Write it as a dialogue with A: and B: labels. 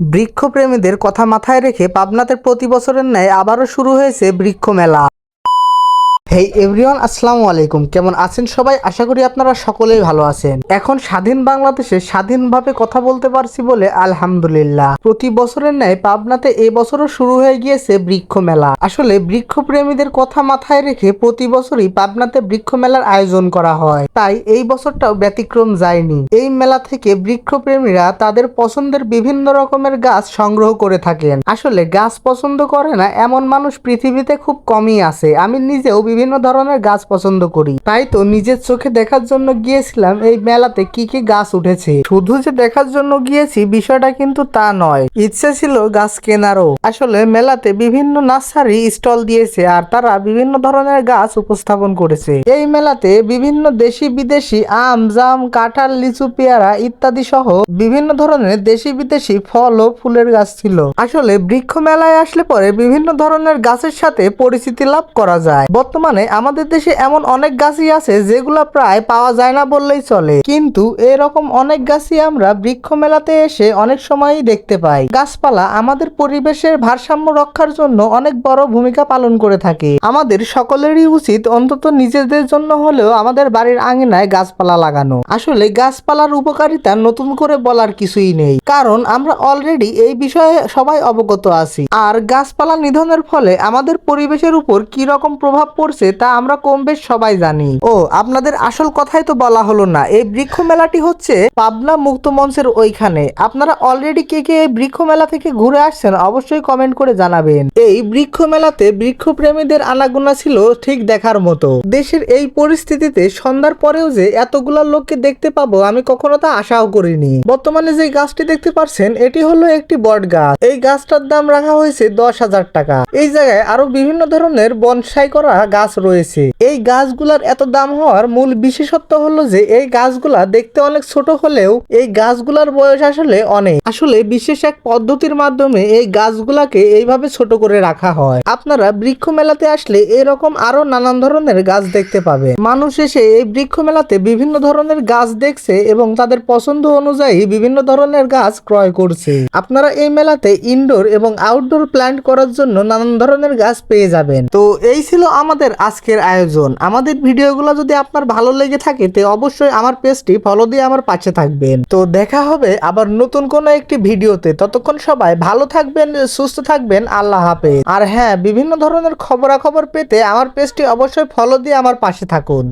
A: বৃক্ষপ্রেমীদের কথা মাথায় রেখে পাবনাতে প্রতি বছরের ন্যায় আবারও শুরু হয়েছে বৃক্ষ মেলা হেই এভরিওয়ান আসসালামু আলাইকুম। কেমন আছেন সবাই? আশা করি আপনারা সকলেই ভালো আছেন। এখন স্বাধীন বাংলাদেশে স্বাধীনভাবে কথা বলতে পারছি বলে আলহামদুলিল্লাহ। প্রতি বছরের ন্যায় পাবনাতে এই বছরও শুরু হয়ে গিয়েছে বৃক্ষ মেলা। আসলে বৃক্ষ প্রেমীদের কথা মাথায় রেখে প্রতি বছরই পাবনাতে বৃক্ষ মেলার আয়োজন করা হয়। তাই এই বছরটাও ব্যতিক্রম যায়নি। এই মেলা থেকে বৃক্ষ প্রেমীরা তাদের পছন্দের বিভিন্ন রকমের গাছ সংগ্রহ করে থাকেন। আসলে গাছ পছন্দ করে না, এমন মানুষ পৃথিবীতে খুব কমই আছে। আমি নিজেও বিভিন্ন ধরনের গাছ পছন্দ করি। তাই তো নিজের চোখে দেখার জন্য গিয়েছিলাম এই মেলাতে কি কি গাছ উঠেছে। শুধু যে দেখার জন্য গিয়েছি বিষয়টা কিন্তু তা নয়। ইচ্ছে ছিল গাছ কেনারও। আসলে মেলাতে বিভিন্ন নার্সারি স্টল দিয়েছে আর তারা বিভিন্ন ধরনের গাছ উপস্থাপন করেছে। এই মেলাতে বিভিন্ন দেশি বিদেশি আম, জাম, কাঁঠাল, লিচু, পেয়ারা ইত্যাদি সহ বিভিন্ন ধরনের দেশি বিদেশি ফল ও ফুলের গাছ ছিল। আসলে বৃক্ষ মেলায় আসলে পরে বিভিন্ন ধরনের গাছের সাথে পরিচিতি লাভ করা যায়। বর্তমানে আমাদের দেশে এমন অনেক গাছই আছে যেগুলা প্রায় পাওয়া যায় না বললেই চলে। কিন্তু এরকম অনেক গাছই আমরা বৃক্ষ মেলাতে এসে অনেক সময়ই দেখতে পাই। গাছপালা আমাদের পরিবেশের ভারসাম্য রক্ষার জন্য অনেক বড় ভূমিকা পালন করে থাকে। আমাদের সকলেরই উচিত অন্তত নিজেদের জন্য হলেও আমাদের বাড়ির আঙিনায় গাছপালা লাগানো। আসলে গাছপালার উপকারিতা নতুন করে বলার কিছুই নেই। কারণ আমরা অলরেডি এই বিষয়ে সবাই অবগত আছি। আর গাছপালা নিধনের ফলে আমাদের পরিবেশের উপর কি রকম প্রভাব পড়ছে তা আমরা কম সবাই জানি। ও, আপনাদের আসল কথাই তো বলা হলো না। এই বৃক্ষ মেলাটি হচ্ছে পাবনা মুক্ত মঞ্চের ওইখানে। আপনারা অলরেডি কে কে বৃক্ষ মেলা থেকে ঘুরে আসছেন অবশ্যই কমেন্ট করে জানাবেন। এই বৃক্ষ মেলাতে বৃক্ষ প্রেমীদের আনাগোনা ছিল ঠিক দেখার মতো। দেশের এই পরিস্থিতিতে সন্ধ্যার পরেও যে এতগুলা লোককে দেখতে পাবো, আমি কখনো তা আশাও করিনি। বর্তমানে যে গাছটি দেখতে পাচ্ছেন এটি হলো একটি বট গাছ। এই গাছটার দাম রাখা হয়েছে দশ হাজার টাকা। এই জায়গায় আরও বিভিন্ন ধরনের বনসাই করা গাছ রয়েছে। এই গাছগুলার এত দাম হওয়ার মূল বিশেষত্ব হলো যে, এই গাছগুলা দেখতে অনেক ছোট হলেও এই গাছগুলার বয়স আসলে অনেক। আসলে বিশেষ এক পদ্ধতির মাধ্যমে এই গাছগুলাকে এইভাবে ছোট করে রাখা হয়। আপনারা বৃক্ষ মেলাতে আসলে এরকম আরও নানান ধরনের গাছ দেখতে পাবে। মানুষ এসে এই বৃক্ষ মেলাতে বিভিন্ন ধরনের গাছ দেখছে এবং তাদের পছন্দ অনুযায়ী বিভিন্ন ধরনের গাছ ক্রয় করছে। আপনারা এই মেলাতে ইনডোর এবং আউটডোর প্ল্যান্ট করার জন্য নানান ধরনের গাছ পেয়ে যাবেন। তো এই ছিল আমাদের আজকের আয়োজন। আমাদের ভিডিওগুলো যদি আপনার ভালো লেগে থাকে, তে অবশ্যই আমার পেজটি ফলো দিয়ে আমার পাশে থাকবেন। তো দেখা হবে আবার নতুন কোনো একটি ভিডিওতে। ততক্ষণ সবাই ভালো থাকবেন, সুস্থ থাকবেন, আল্লাহ হাফেজ। আর হ্যাঁ বিভিন্ন ধরনের খবরাখবর পেতে আমার পেজটি অবশ্যই ফলো দিয়ে আমার পাশে থাকুন।